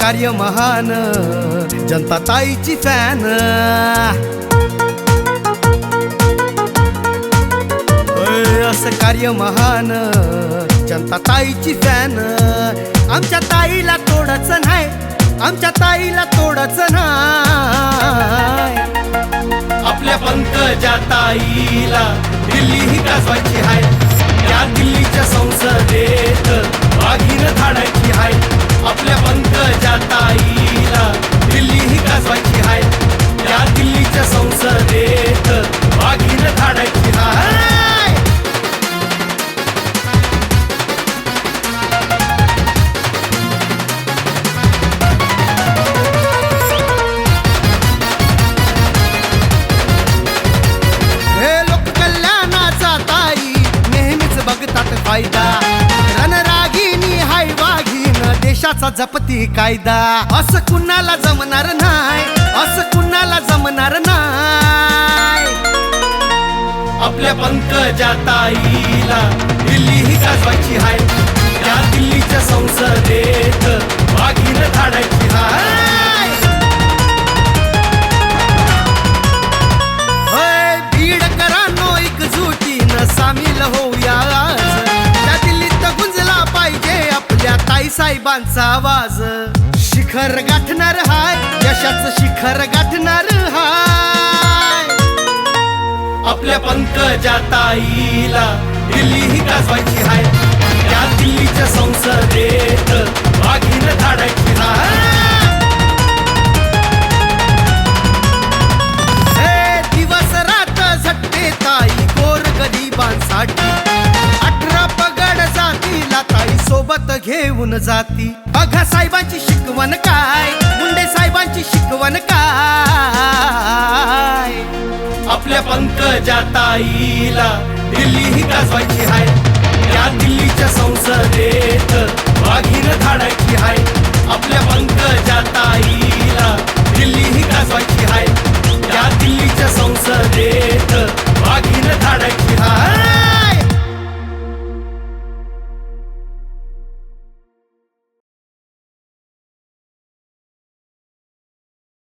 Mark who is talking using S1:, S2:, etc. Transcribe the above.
S1: कार्य महान जनता ताईची फॅन. असं कार्य महान जनता ताईची फॅन. आमच्या ताईला तोडच नाही आमच्या ताईला तोडच नाही. आपल्या पंकजा ताईला दिल्ली ही गाजवायची आहे देशाचा जपती कायदा? असं कुणाला जमणार नाही असं कुणाला जमणार नाही. आपल्या पंकजा ताईला दिल्ली ही गाजवायची हाय या दिल्लीच्या संसदेत साहेबांचा आवाज. शिखर गाठणार हाय यशाचं शिखर गाठणार हाय. आपल्या पंकजा ताईला दिल्ली ही गाजवायची हाय. त्या दिल्लीच्या संसदेत वाघीन धाडायची घेऊन जाती. बघा साहेबांची शिकवण काय? मुंडे साहेबांची शिकवण काय? आपल्या पंकजा ताईला दिल्ली ही गाजवायची हाय या दिल्लीच्या संसदेत